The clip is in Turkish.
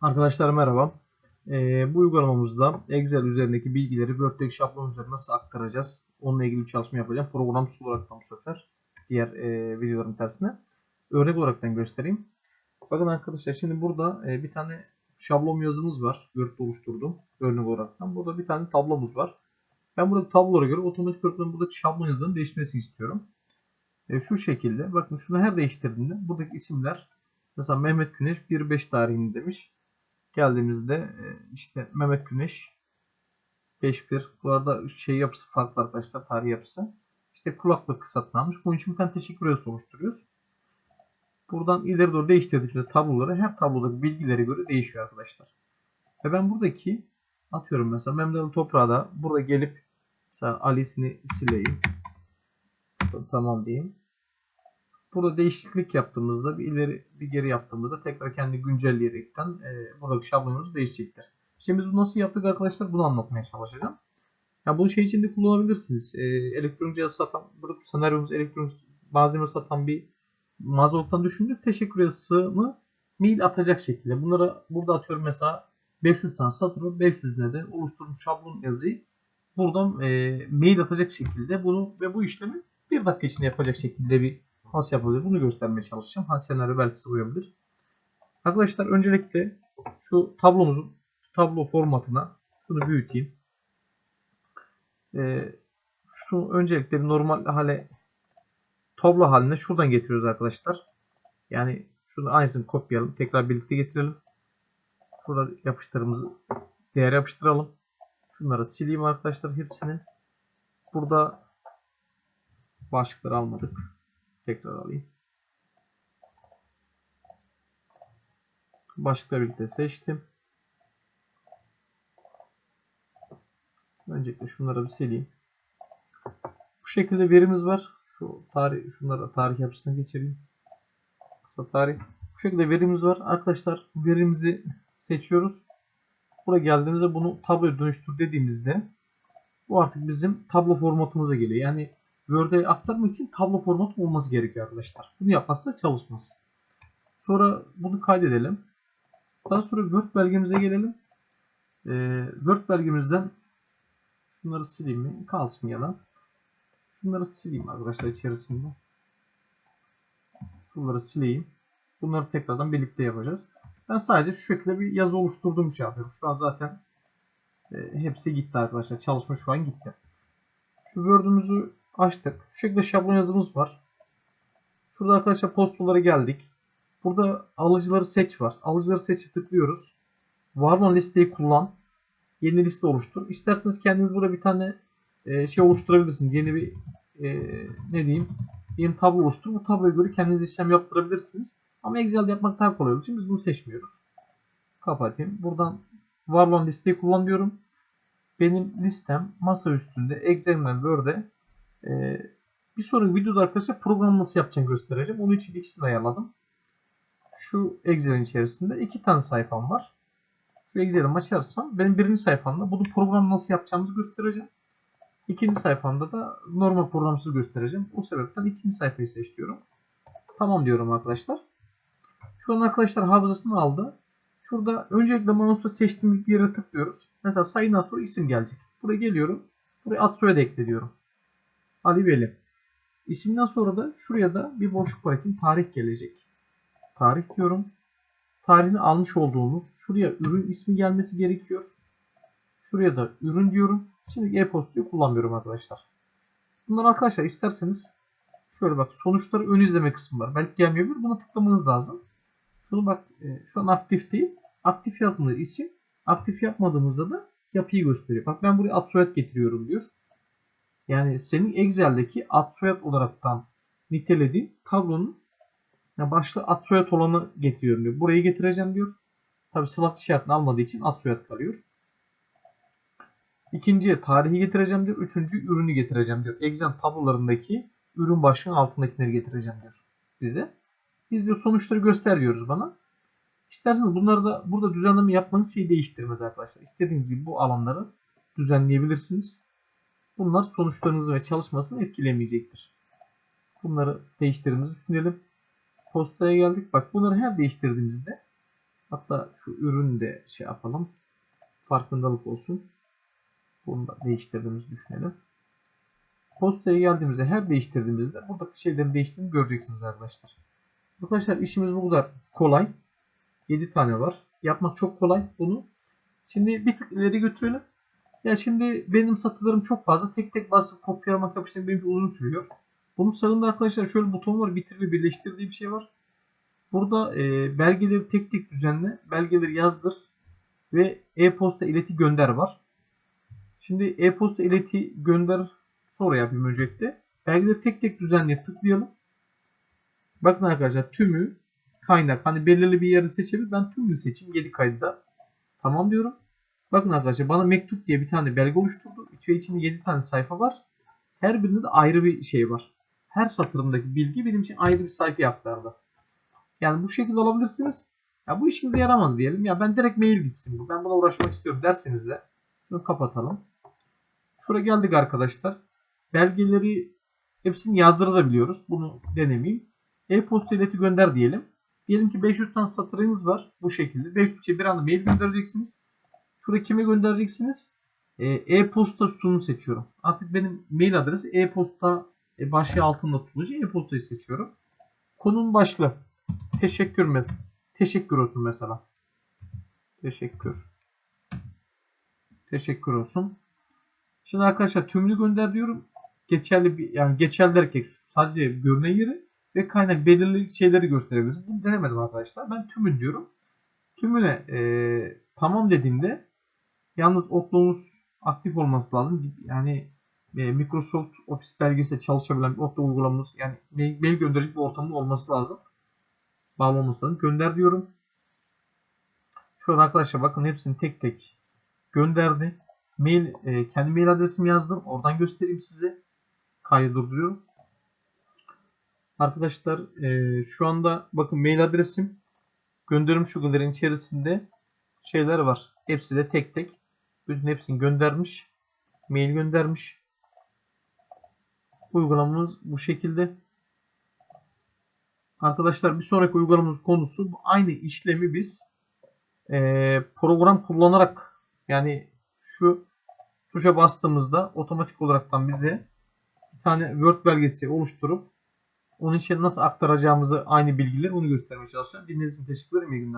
Arkadaşlar merhaba. Ee, bu uygulamamızda Excel üzerindeki bilgileri Word'deki şablon üzerine nasıl aktaracağız? Onunla ilgili bir çalışma yapacağım. Programsız olarak bu sefer diğer e, videoların tersine. Örnek olaraktan göstereyim. Bakın arkadaşlar şimdi burada e, bir tane şablon yazımız var. Word'de oluşturdum. Örnek olaraktan. Burada bir tane tablomuz var. Ben burada tablolara göre otomatik olarak buradaki şablon yazılarının değişmesini istiyorum. E, şu şekilde. Bakın şunu her değiştirdiğinde buradaki isimler mesela Mehmet Güneş 1.5 tarihinde demiş geldiğimizde e, işte Mehmet Güneş 5.1 bu arada şey yapısı farklı arkadaşlar tarih yapısı. İşte kulaklık kısaltılmış. Bunun için bir tane teşekkür yazısı oluşturuyoruz. Buradan ileri doğru değiştirdikçe tabloları her tablodaki bilgilere göre değişiyor arkadaşlar. Ve ben buradaki atıyorum mesela Mehmet Ali Toprağı da burada gelip mesela Ali'sini sileyim. Tamam diyeyim. Burada değişiklik yaptığımızda bir ileri bir geri yaptığımızda tekrar kendi güncelleyerekten e, buradaki şablonumuz değişecektir. Şimdi biz bunu nasıl yaptık arkadaşlar bunu anlatmaya çalışacağım. Ya bunu şey için de kullanabilirsiniz. E, elektronik satan, burada senaryomuz elektronik malzeme satan bir mağazalıktan düşündük. Teşekkür yazısını mail atacak şekilde. Bunlara burada atıyorum mesela 500 tane satır 500'üne de oluşturmuş şablon yazıyı buradan e, mail atacak şekilde bunu ve bu işlemi bir dakika içinde yapacak şekilde bir nasıl yapılır bunu göstermeye çalışacağım. Ha senaryo belki size uyabilir. Arkadaşlar öncelikle şu tablomuzun tablo formatına şunu büyüteyim. Ee, şu öncelikle bir normal hale tablo haline şuradan getiriyoruz arkadaşlar. Yani şunu aynısını kopyalım. Tekrar birlikte getirelim. Burada yapıştırımızı değer yapıştıralım. Şunları sileyim arkadaşlar hepsini. Burada başlıkları almadık. Tekrar alayım. Başlıkla birlikte seçtim. Öncelikle şunları bir sileyim. Bu şekilde verimiz var. Şu tarih, şunları tarih yapısına geçireyim. Kısa tarih. Bu şekilde verimiz var. Arkadaşlar verimizi seçiyoruz. Buraya geldiğimizde bunu tabloya dönüştür dediğimizde bu artık bizim tablo formatımıza geliyor. Yani Word'e aktarmak için tablo formatı olması gerekiyor arkadaşlar. Bunu yapmazsak çalışmaz. Sonra bunu kaydedelim. Daha sonra Word belgemize gelelim. Ee, Word belgemizden şunları sileyim mi? Kalsın ya da. Şunları sileyim arkadaşlar içerisinde. Bunları sileyim. Bunları tekrardan birlikte yapacağız. Ben sadece şu şekilde bir yazı oluşturduğum şey yapıyorum. Şu an zaten e, hepsi gitti arkadaşlar. Çalışma şu an gitti. Şu Word'ümüzü açtık. Şu şekilde şablon yazımız var. Şurada arkadaşlar postalara geldik. Burada alıcıları seç var. Alıcıları seçe tıklıyoruz. Var olan listeyi kullan. Yeni liste oluştur. İsterseniz kendiniz burada bir tane e, şey oluşturabilirsiniz. Yeni bir e, ne diyeyim yeni tablo oluştur. Bu tabloya göre kendiniz işlem yaptırabilirsiniz. Ama Excel'de yapmak daha kolay olduğu için biz bunu seçmiyoruz. Kapatayım. Buradan var olan listeyi kullan diyorum. Benim listem masa üstünde Excel'den Word'e ee, bir sonraki videoda arkadaşlar programı nasıl yapacağını göstereceğim. Onun için ikisini ayarladım. Şu Excel'in içerisinde iki tane sayfam var. Şu Excel'i açarsam benim birinci sayfamda bunu program nasıl yapacağımızı göstereceğim. İkinci sayfamda da normal programsız göstereceğim. O sebepten ikinci sayfayı seçiyorum. Tamam diyorum arkadaşlar. Şu an arkadaşlar hafızasını aldı. Şurada öncelikle mouse'la seçtiğimiz bir yere tıklıyoruz. Mesela sayından sonra isim gelecek. Buraya geliyorum. Buraya ad soyadı ekle diyorum. Ali Veli. İsimden sonra da şuraya da bir boşluk bırakayım. Tarih gelecek. Tarih diyorum. Tarihini almış olduğumuz şuraya ürün ismi gelmesi gerekiyor. Şuraya da ürün diyorum. Şimdi e-postayı kullanmıyorum arkadaşlar. Bunlar arkadaşlar isterseniz şöyle bak sonuçları ön izleme kısmı var. Belki gelmeyebilir. Buna tıklamanız lazım. Şunu bak e, şu an aktif değil. Aktif yapmadığı isim. Aktif yapmadığımızda da yapıyı gösteriyor. Bak ben buraya soyad getiriyorum diyor. Yani senin Excel'deki ad soyad olaraktan nitelediğin tablonun yani başlı ad soyad olanı getiriyorum diyor. Burayı getireceğim diyor. Tabi sıfat işaretini almadığı için ad soyad kalıyor. İkinciye tarihi getireceğim diyor. Üçüncü ürünü getireceğim diyor. Excel tablolarındaki ürün başlığının altındakileri getireceğim diyor bize. Biz de sonuçları göster diyoruz bana. İsterseniz bunları da burada düzenleme yapmanız şeyi değiştirmez arkadaşlar. İstediğiniz gibi bu alanları düzenleyebilirsiniz. Bunlar sonuçlarınızı ve çalışmasını etkilemeyecektir. Bunları değiştirdiğimizi düşünelim. Postaya geldik. Bak bunları her değiştirdiğimizde Hatta şu ürün de şey yapalım. Farkındalık olsun. Bunu da değiştirdiğimizi düşünelim. Postaya geldiğimizde her değiştirdiğimizde buradaki şeylerin değiştiğini göreceksiniz arkadaşlar. Arkadaşlar işimiz bu kadar kolay. 7 tane var. Yapmak çok kolay bunu. Şimdi bir tık ileri götürelim. Ya şimdi benim satılarım çok fazla. Tek tek basıp kopyalamak yapıştırmak benim için uzun sürüyor. Bunun sağında arkadaşlar şöyle buton var. Bitir ve birleştir diye bir şey var. Burada e, belgeleri tek tek düzenle. Belgeleri yazdır. Ve e-posta ileti gönder var. Şimdi e-posta ileti gönder sonra yapayım öncelikle. Belgeleri tek tek düzenle tıklayalım. Bakın arkadaşlar tümü kaynak. Hani belirli bir yeri seçebilir. Ben tümünü seçeyim 7 kaydı Tamam diyorum. Bakın arkadaşlar bana mektup diye bir tane belge oluşturdu. Ve içinde 7 tane sayfa var. Her birinde de ayrı bir şey var. Her satırındaki bilgi benim için ayrı bir sayfa yaptı arada. Yani bu şekilde alabilirsiniz. Ya bu işimize yaramadı diyelim. Ya ben direkt mail gitsin. Ben buna uğraşmak istiyorum derseniz de şunu kapatalım. Şuraya geldik arkadaşlar. Belgeleri hepsini yazdırabiliyoruz. Bunu denemeyeyim. E-posta ileti gönder diyelim. Diyelim ki 500 tane satırınız var. Bu şekilde. 500 kişiye bir anda mail göndereceksiniz. Şurada kime göndereceksiniz? Ee, E-posta sütununu seçiyorum. Artık benim mail adresi e-posta e, başlığı altında tutulacak. E-postayı seçiyorum. Konunun başlığı. Teşekkür mes Teşekkür olsun mesela. Teşekkür. Teşekkür olsun. Şimdi arkadaşlar tümünü gönder diyorum. Geçerli bir yani geçerli derken sadece görünen yeri ve kaynak belirli şeyleri gösterebiliriz. Bunu denemedim arkadaşlar. Ben tümün diyorum. Tümüne e, tamam dediğimde yalnız Outlook'umuz aktif olması lazım. Yani e, Microsoft Office belgesiyle çalışabilen bir Outlook uygulamamız yani mail, gönderecek bir ortamın olması lazım. Bağlamamız lazım. Gönder diyorum. Şu an arkadaşlar bakın hepsini tek tek gönderdi. Mail, e, kendi mail adresimi yazdım. Oradan göstereyim size. Kaydı durduruyorum. Arkadaşlar e, şu anda bakın mail adresim gönderim şu gönderin içerisinde şeyler var. Hepsi de tek tek bütün hepsini göndermiş. Mail göndermiş. Uygulamamız bu şekilde. Arkadaşlar bir sonraki uygulamamız konusu aynı işlemi biz e, program kullanarak yani şu tuşa bastığımızda otomatik olaraktan bize bir tane Word belgesi oluşturup onun için nasıl aktaracağımızı aynı bilgileri onu göstermeye çalışacağım. Dinlediğiniz için teşekkür ederim. İyi günler.